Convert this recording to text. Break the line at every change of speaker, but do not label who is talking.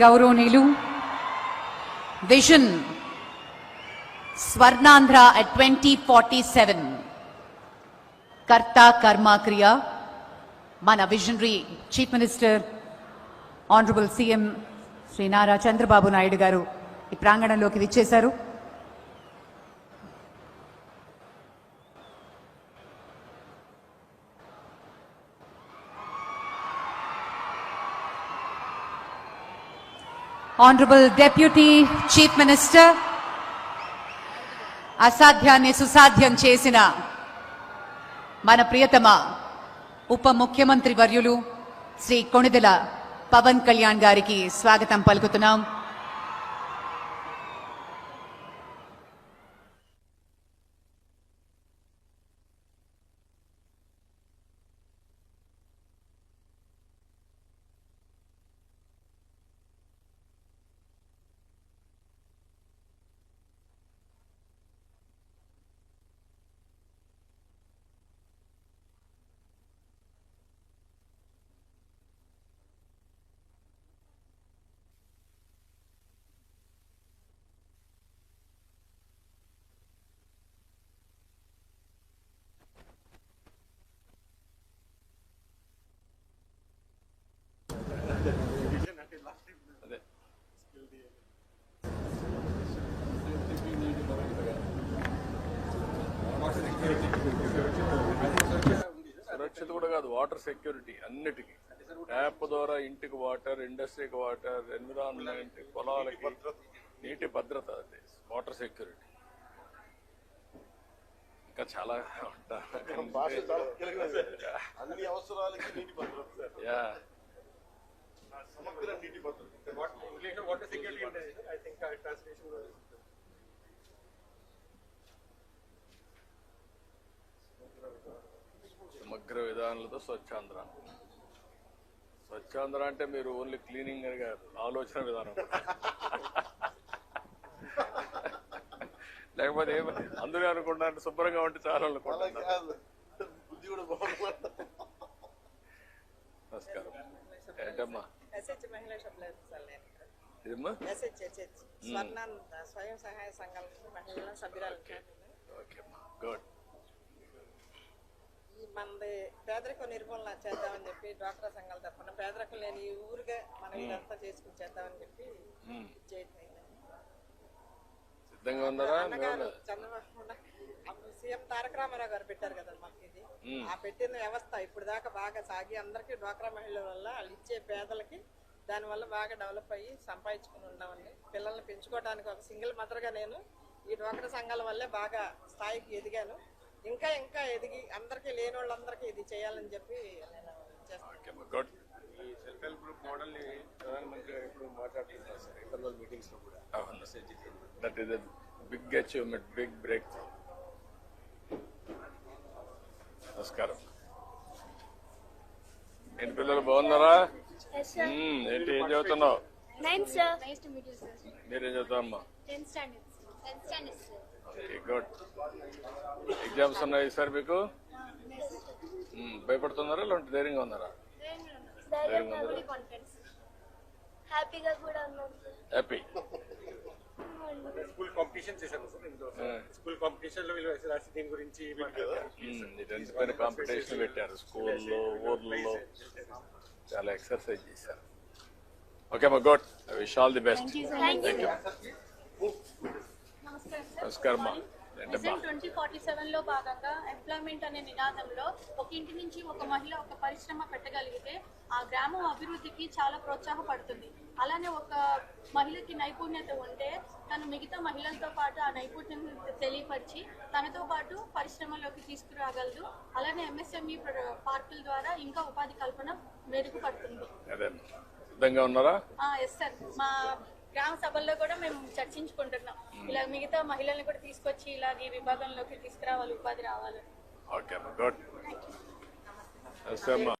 గౌరవనీయులు vision Swarnandhra at twenty forty seven కర్త కర్మ క్రియ మన visionary chief minister honourable CM Shri Nara Chandrababu Naidu garu ఈ ప్రాంగణంలోకి విచ్చేశారు. ఆనరబుల్ డెప్యూటీ చీఫ్ మినిస్టర్ అసాధ్యాన్ని సుసాధ్యం చేసిన మన ప్రియతమ ఉప ముఖ్యమంత్రి వర్యులు శ్రీ కొణిదెల పవన్ కళ్యాణ్ గారికి స్వాగతం పలుకుతున్నాం.
సురక్షిత కూడా కాదు వాటర్ సెక్యూరిటీ అన్నిటికీ ట్యాప్ ద్వారా ఇంటికి వాటర్ ఇండస్ట్రీకి వాటర్ ఎన్విరాన్మెంట్ పొలాలకి నీటి భద్రత అది వాటర్ సెక్యూరిటీ ఇంకా చాలా.
అన్ని అవసరాలకి నీటి భద్రత సార్.
యా
సమగ్ర నీటి భద్రత
English water security and I
సమగ్ర విధానాలతో స్వచ్ఛాంధ్ర. స్వచ్ఛాంధ్ర అంటే మీరు ఓన్లీ క్లీనింగ్ అని కాదు ఆలోచన విధానం. లేకపోతే అందరూ అనుకుంటారు శుభ్రంగా ఉంటే చాలా
అలా
అనుకుంటున్నారు
కాదు బుద్ధి కూడా బాగుంది
నమస్కారం. ఏంటమ్మా?
స్వయం సహాయ సంఘాల మహిళా సభ్యురాలు.
ఓకే అమ్మా. గుడ్.
మనది పేదరిక నిర్మూలన చేద్దామని చెప్పి డ్వాక్రా సంఘాల తరఫున పేదరికం లేని ఈ ఊరుగా మనం ఇదంతా చేసుకుని చేద్దామని చెప్పి.
సిద్ధంగా ఉన్నారా?
చంద్రబాబు సీఎం తారక రామారావు గారు పెట్టారు కదా మాకు ఇది. ఆ పెట్టిన వ్యవస్థ ఇప్పుడు దాకా బాగా సాగి అందరికీ డ్వాక్రా మహిళల వల్ల వాళ్ళు ఇచ్చే పేదలకి దానివల్ల బాగా డెవలప్ అయ్యి సంపాదించుకుని ఉన్నామండి. పిల్లల్ని పెంచుకోవడానికి ఒక సింగిల్ మదర్గా నేను ఈ డ్వాక్రా సంఘాల వల్లే బాగా స్థాయికి ఎదిగాను. ఇంకా ఇంకా ఎదిగి అందరికీ లేని వాళ్ళందరికీ ఇది చేయాలని చెప్పి నేను చేస్తాను.
ఓకే అమ్మా గుడ్.
ఈ సెల్ఫ్ హెల్ప్ గ్రూప్ మోడల్ని ప్రధానమంత్రి గారు ఇప్పుడు మాట్లాడుతున్నారు సార్ ఇంటర్నల్ మీటింగ్స్లో కూడా
that is big achievement big break నమస్కారం. ఏంటి పిల్లలు బాగున్నారా? ఏంటి ఏం చదువుతున్నావు. మీరేం చదువుతామ్మా
Tenth
గుడ్ ఎగ్జామ్స్ ఉన్నాయి సార్ మీకు? మ్మ్, భయపడుతున్నారా లేదంటే ధైర్యంగా ఉన్నారా?
హ్యాపీగా కూడా
హ్యాపీ
స్కూల్ కాంపిటీషన్ చేశాను స్కూల్ కాంపిటీషన్లో వీళ్ళు రాసి దీని గురించి
కాంపిటీషన్ పెట్టారు. స్కూల్లో ఊర్లలో చాలా ఎక్సర్సైజ్ చేశారు. ఓకే అమ్మా good wish all the best
thank you
నమస్కారం. విజన్ ట్వంటీ ఫార్టీ సెవెన్లో భాగంగా ఎంప్లాయ్మెంట్ అనే నినాదంలో ఒక ఇంటి నుంచి ఒక మహిళ ఒక పరిశ్రమ పెట్టగలిగితే ఆ గ్రామం అభివృద్ధికి చాలా ప్రోత్సాహపడుతుంది. అలానే ఒక మహిళకి నైపుణ్యత ఉంటే తను మిగతా మహిళలతో పాటు ఆ నైపుణ్యం తెలియపరిచి తనతో పాటు పరిశ్రమలోకి తీసుకురాగలదు. అలానే ఎంఎస్ఎంఈ పార్కుల ద్వారా ఇంకా ఉపాధి కల్పన మెరుగుపడుతుంది.
ఉన్నారా?
Yes sir. మా గ్రామ సభల్లో కూడా మేము చర్చించుకుంటున్నాం. ఇలా మిగతా మహిళల్ని కూడా తీసుకొచ్చి ఇలాగ ఈ విభాగంలోకి తీసుకురావాలి ఉపాధి రావాలి.
ఓకే అమ్మా గుడ్ నమస్తే అమ్మా